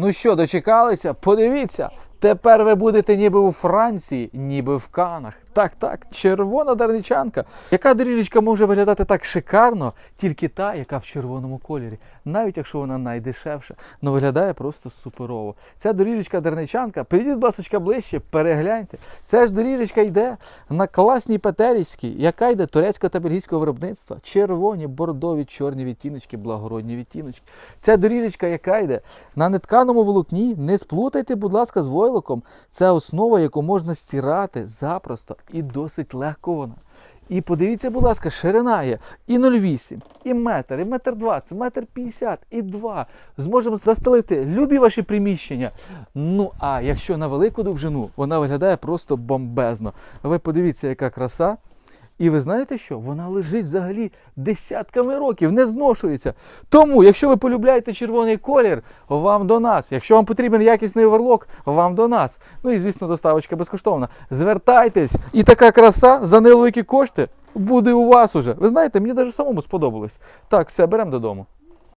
Ну що, дочекалися? Подивіться. Тепер ви будете ніби у Франції, ніби в Канах. Так, так, червона дарничанка. Яка доріжечка може виглядати так шикарно, тільки та, яка в червоному кольорі, навіть якщо вона найдешевша, ну виглядає просто суперово. Ця доріжечка дарничанка, підійдіть, будь ласка, ближче, перегляньте. Ця ж доріжечка йде на класній петерівській, яка йде турецького та бельгійського виробництва. Червоні, бордові, чорні відтіночки, благородні відтіночки. Ця доріжечка, яка йде на нетканому волокні, не сплутайте, будь ласка, з войлоком. Це основа, яку можна стирати запросто і досить легко вона. І подивіться, будь ласка, ширина є і 0,8, і метр, і метр 20, метр 50, і 2. Зможемо застелити любі ваші приміщення. Ну а якщо на велику довжину, вона виглядає просто бомбезно. Ви подивіться, яка краса. І ви знаєте що? Вона лежить взагалі десятками років, не зношується. Тому, якщо ви полюбляєте червоний колір, вам до нас. Якщо вам потрібен якісний оверлок, вам до нас. Ну і звісно, доставочка безкоштовна. Звертайтесь, і така краса за невеликі кошти буде у вас уже. Ви знаєте, мені навіть самому сподобалось. Так, все, беремо додому.